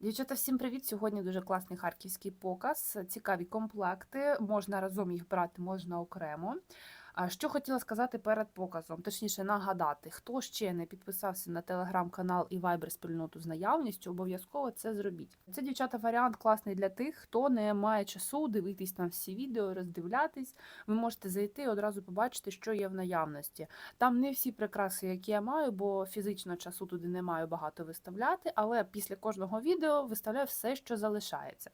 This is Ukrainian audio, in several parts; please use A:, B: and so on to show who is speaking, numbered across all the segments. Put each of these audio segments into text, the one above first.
A: Дівчата, всім привіт! Сьогодні дуже класний харківський показ. Цікаві комплекти. Можна разом їх брати, можна окремо. А Що хотіла сказати перед показом, точніше нагадати, хто ще не підписався на телеграм-канал і вайбер спільноту з наявністю, обов'язково це зробіть. Це дівчата варіант класний для тих, хто не має часу дивитись там всі відео, роздивлятись. Ви можете зайти і одразу побачити, що є в наявності. Там не всі прикраси, які я маю, бо фізично часу туди не маю багато виставляти, але після кожного відео виставляю все, що залишається.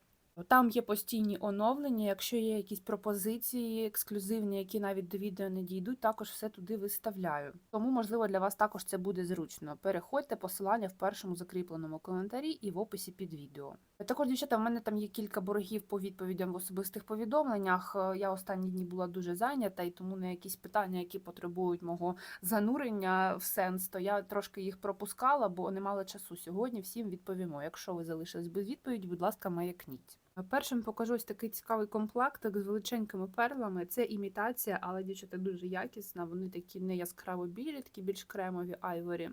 A: Там є постійні оновлення. Якщо є якісь пропозиції ексклюзивні, які навіть до відео не дійдуть, також все туди виставляю. Тому, можливо, для вас також це буде зручно. Переходьте посилання в першому закріпленому коментарі і в описі під відео. Також, дівчата, в мене там є кілька боргів по відповідям в особистих повідомленнях. Е, Я останні дні була дуже зайнята, і тому на якісь питання, які потребують мого занурення в сенс, то я трошки їх пропускала, бо не мала часу. Сьогодні всім відповімо. Якщо ви залишились без відповіді, будь ласка, маякніть. Першим покажу ось такий цікавий комплектик з величенькими перлами. Це імітація, але дівчата дуже якісна. Вони такі не яскраво білі, такі більш кремові айворі.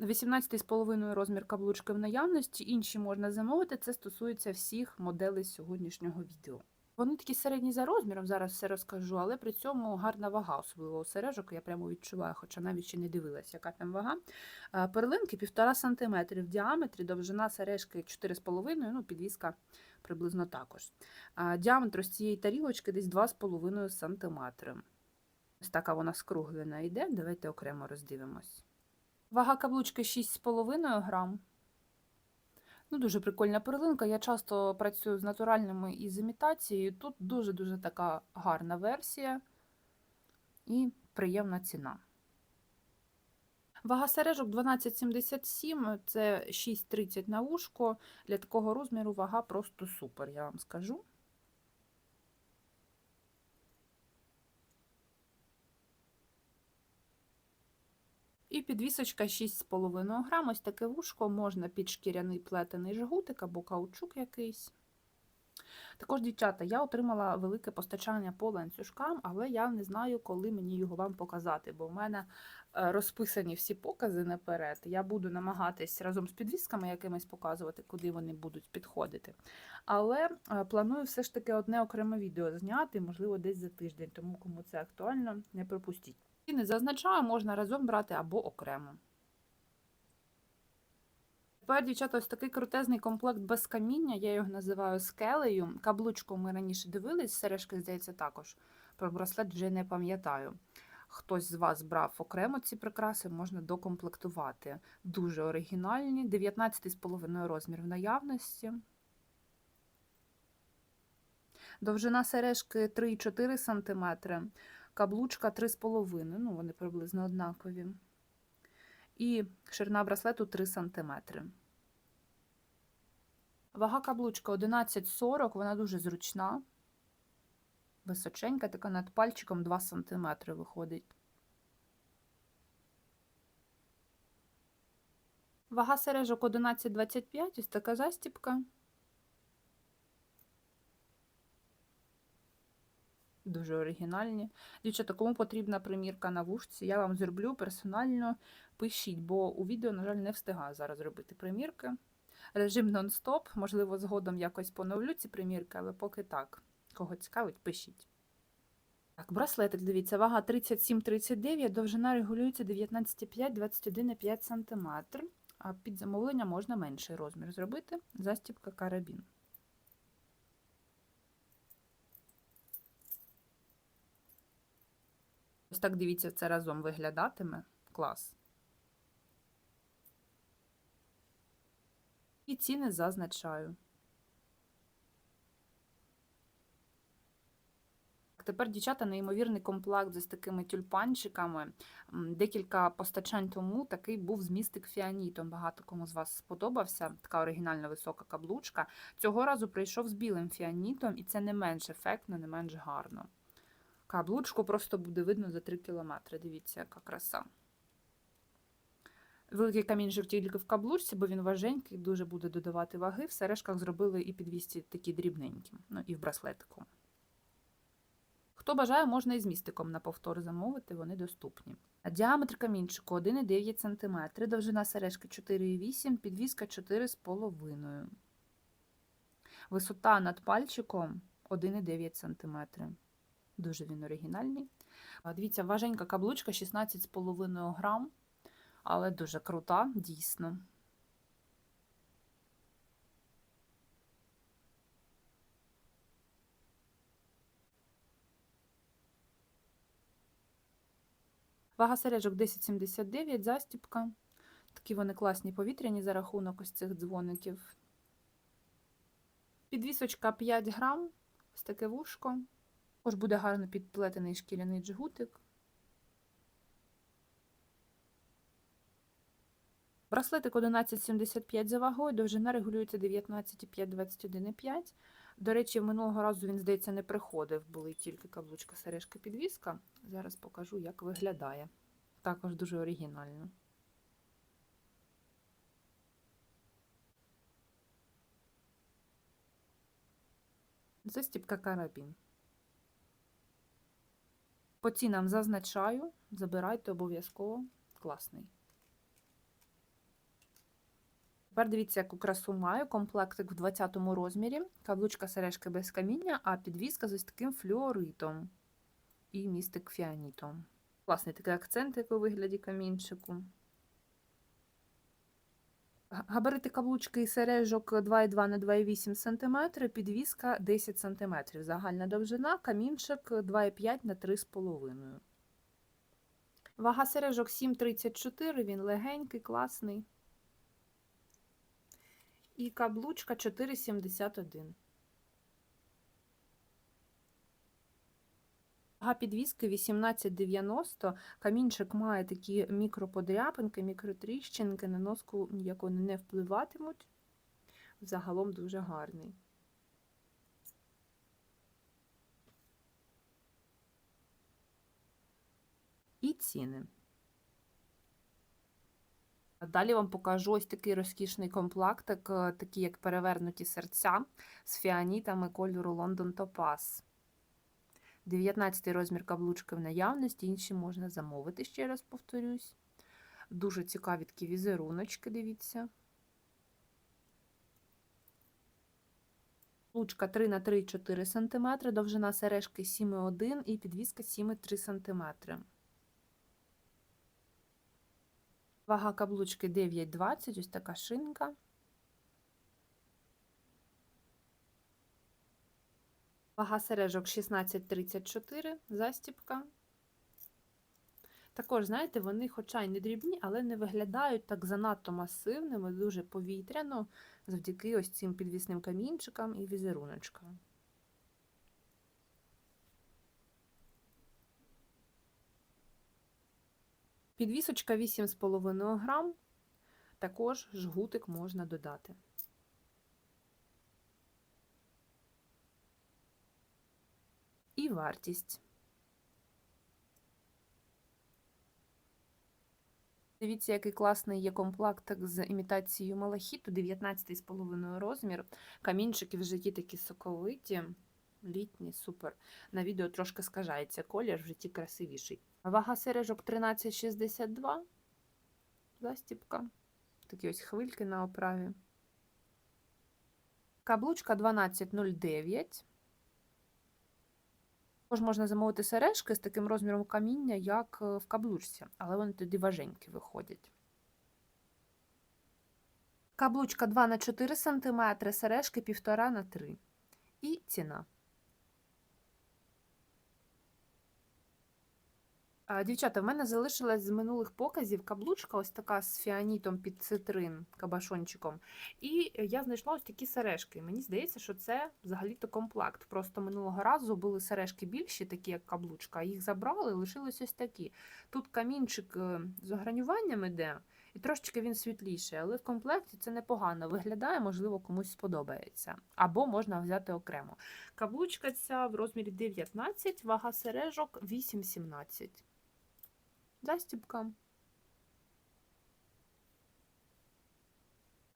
A: 18,5 розмір каблучки в наявності, інші можна замовити. Це стосується всіх моделей сьогоднішнього відео. Вони такі середні за розміром, зараз все розкажу, але при цьому гарна вага, особливо у сережок, я прямо відчуваю, хоча навіть ще не дивилася, яка там вага. Перлинки 1,5 см в діаметрі, довжина сережки 4,5 ну підвіска приблизно також. Діаметр ось цієї тарілочки десь 2,5 см. Ось така вона скруглена йде, давайте окремо роздивимось. Вага каблучки 6,5 грам. Ну, дуже прикольна перлинка. Я часто працюю з натуральними і з імітацією. Тут дуже-дуже така гарна версія і приємна ціна. Вага сережок 12,77, це 6,30 на ушко. Для такого розміру вага просто супер, я вам скажу. І підвісочка 6,5 грам. Ось таке вушко можна під шкіряний плетений жгутик або каучук якийсь. Також, дівчата, я отримала велике постачання по ланцюжкам, але я не знаю, коли мені його вам показати, бо в мене е, розписані всі покази наперед. Я буду намагатись разом з підвісками якимись показувати, куди вони будуть підходити. Але е, планую все ж таки одне окреме відео зняти, можливо, десь за тиждень, тому кому це актуально, не пропустіть. Не зазначаю, можна разом брати або окремо. Тепер, дівчата, ось такий крутезний комплект без каміння, я його називаю скелею. Каблучку ми раніше дивились, сережки, здається, також. Про браслет вже не пам'ятаю. Хтось з вас брав окремо ці прикраси, можна докомплектувати. Дуже оригінальні, 19,5 розмір в наявності. Довжина сережки 3,4 см, каблучка 3,5 ну вони приблизно однакові. І ширина браслету 3 см. Вага каблучка 11,40, вона дуже зручна. Височенька, така над пальчиком 2 см виходить. Вага сережок 11,25, ось така застіпка. Дуже оригінальні. Дівчата, кому потрібна примірка на вушці, я вам зроблю персонально. Пишіть, бо у відео, на жаль, не встигаю зараз робити примірки. Режим нон-стоп, можливо, згодом якось поновлю ці примірки, але поки так. Кого цікавить, пишіть. Так, браслетик, дивіться, вага 37-39, довжина регулюється 19,5-21,5 см. А під замовлення можна менший розмір зробити. Застібка карабін. Ось так дивіться, це разом виглядатиме. Клас. І ціни зазначаю. Тепер, дівчата, неймовірний комплект з такими тюльпанчиками. Декілька постачань тому такий був з містик фіанітом. Багато кому з вас сподобався. Така оригінальна висока каблучка. Цього разу прийшов з білим фіанітом, і це не менш ефектно, не менш гарно. Каблучку просто буде видно за 3 кілометри. Дивіться, яка краса. Великий камінчик тільки в каблучці, бо він важенький, дуже буде додавати ваги. В сережках зробили і підвісті такі дрібненькі, ну і в браслетику. Хто бажає, можна і з містиком на повтор замовити, вони доступні. Діаметр камінчику 1,9 см, довжина сережки 4,8 підвіска 4,5 Висота над пальчиком 1,9 см. Дуже він оригінальний. Дивіться, важенька каблучка 16,5 грам, але дуже крута, дійсно. Вага сережок 10,79, застіпка. Такі вони класні повітряні за рахунок ось цих дзвоників. Підвісочка 5 грам, ось таке вушко. Також буде гарно підплетений шкіряний джгутик. Браслетик 11,75 за вагою, довжина регулюється 19,5-21,5. До речі, минулого разу він, здається, не приходив, були тільки каблучка, сережка, підвіска. Зараз покажу, як виглядає. Також дуже оригінально. Застіпка карабін. По цінам зазначаю, забирайте обов'язково класний. Тепер дивіться, яку красу маю. Комплектик в 20 розмірі, каблучка сережки без каміння, а підвізка з ось таким флюоритом і містик фіанітом. Класний такий акцент, як у вигляді камінчику. Габарити каблучки і сережок 2,2 на 2,8 см, підвіска 10 см. Загальна довжина, камінчик 2,5 на 3,5 Вага сережок 7,34, він легенький, класний. І каблучка 4,71. Вага підвіски 18,90. Камінчик має такі мікроподряпинки, мікротріщинки, на носку ніяко не впливатимуть. Загалом дуже гарний. І ціни. Далі вам покажу ось такий розкішний комплектик, е, такі як перевернуті серця з фіанітами кольору London Topaz. 19 розмір каблучки в наявності, інші можна замовити, ще раз повторюсь. Дуже цікаві такі візеруночки, дивіться. Лучка 3 на 3,4 см, довжина сережки 7,1 і підвіска 7,3 см. Вага каблучки 9,20, ось така шинка. Вага сережок 16,34, застіпка. Також, знаєте, вони, хоча й не дрібні, але не виглядають так занадто масивними, дуже повітряно, завдяки ось цим підвісним камінчикам і візеруночкам. Підвісочка 8,5 грам, також жгутик можна додати. Вартість. Дивіться, який класний є комплектик з імітацією малахіту, 19,5 розмір. Камінчики в житті такі соковиті, літні, супер. На відео трошки скажається колір, в житті красивіший. Вага сережок 13,62. Застіпка. Такі ось хвильки на оправі. Каблучка 12,09. Також можна замовити сережки з таким розміром каміння, як е, в каблучці, але вони тоді важенькі виходять. Каблучка 2 на 4 см, сережки 1,5 на 3 І ціна. Дівчата, в мене залишилась з минулих показів каблучка, ось така з фіанітом під цитрин кабашончиком. І я знайшла ось такі сережки. Мені здається, що це взагалі-то комплект. Просто минулого разу були сережки більші, такі як каблучка, їх забрали, лишились ось такі. Тут камінчик е, з огранюванням іде, і трошечки він світліший, але в комплекті це непогано виглядає, можливо, комусь сподобається. Або можна взяти окремо. Каблучка ця в розмірі 19, вага сережок 8,17 застібка.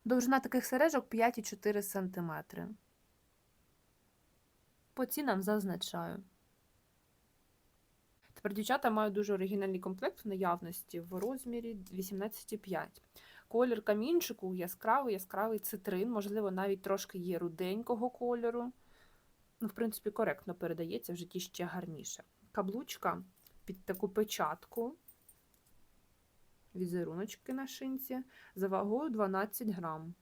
A: Довжина таких сережок 5,4 см. По цінам зазначаю. Тепер дівчата мають дуже оригінальний комплект в наявності в розмірі 18,5. Колір камінчику яскравий, яскравий цитрин, можливо, навіть трошки є руденького кольору. Ну, в принципі, коректно передається в житті ще гарніше. Каблучка під таку печатку, візеруночки на шинці, за вагою 12 грам.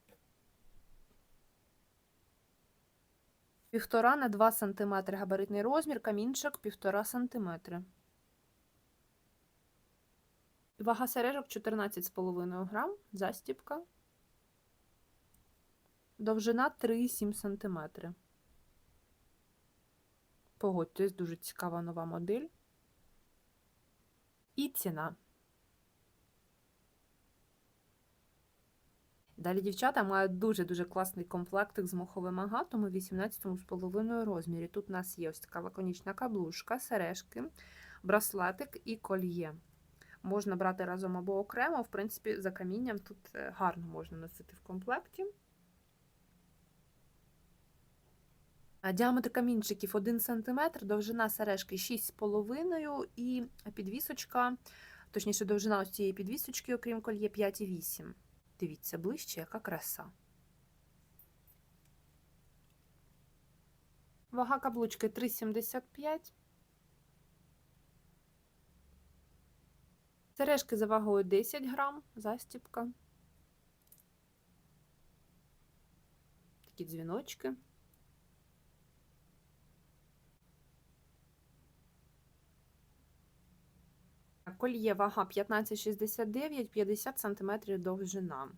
A: Півтора на 2 см габаритний розмір, камінчик 1,5 см. Вага сережок 14,5 грам, застіпка. Довжина 3,7 см. Погодьтесь, дуже цікава нова модель. І ціна. Далі дівчата мають дуже-дуже класний комплектик з моховим агатом у 18,5 розмірі. Тут у нас є ось така лаконічна каблушка, сережки, браслетик і кольє. Можна брати разом або окремо, в принципі, за камінням тут е, гарно можна носити в комплекті. Діаметр камінчиків 1 см, довжина сережки 6,5 і підвісочка, точніше, довжина ось цієї підвісочки, окрім кольє 5,8. Дивіться ближче, яка краса. Вага каблучки 3,75. Сережки за вагою 10 грам, застіпка. Такі дзвіночки. Кольє вага 15,69, 50 см довжина.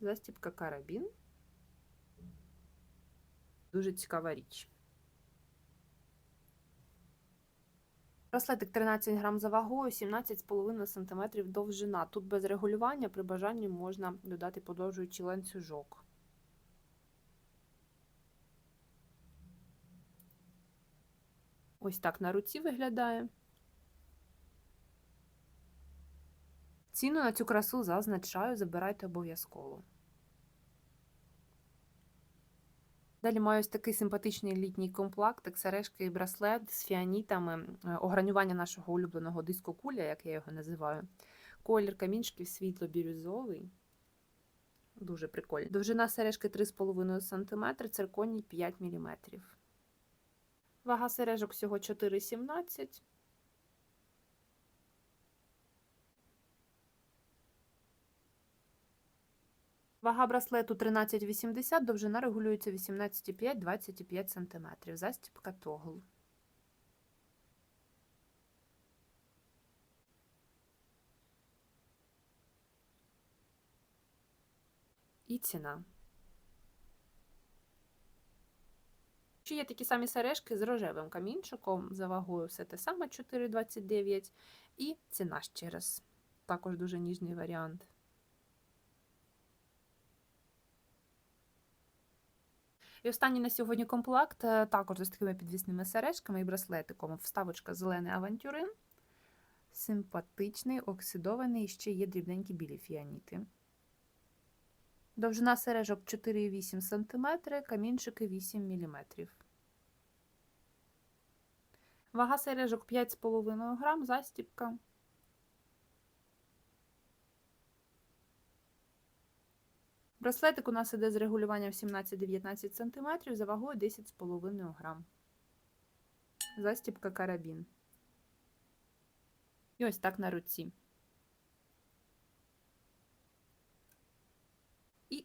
A: Застіпка карабін. Дуже цікава річ. Браслетик 13 грам за вагою, 17,5 см довжина. Тут без регулювання при бажанні можна додати подовжуючий ланцюжок. Ось так на руці виглядає. Ціну на цю красу зазначаю, забирайте обов'язково. Далі маю ось такий симпатичний літній комплект, сережки і браслет з фіанітами, е, огранювання нашого улюбленого диско куля, як я його називаю. Колір камінчиків світло-бірюзовий. Дуже прикольно. Довжина сережки 3,5 см, цирконій 5 мм. Вага сережок всього 4,17. Вага браслету 13,80, довжина регулюється 18,5-25 см. Застіпка тогл. І ціна. Ще є такі самі сережки з рожевим камінчиком, за вагою все те саме 4,29. І ціна ще раз. Також дуже ніжний варіант. І останній на сьогодні комплект е, також з такими підвісними сережками і браслетиком. Вставочка зелений авантюрин. Симпатичний, оксидований, і ще є дрібненькі білі фіаніти. Довжина сережок 4,8 см, камінчики 8 мм. Вага сережок 5,5 грам, застіпка. Браслетик у нас іде з регулюванням 17-19 см за вагою 10,5 грам. Застіпка карабін. І ось так на руці. І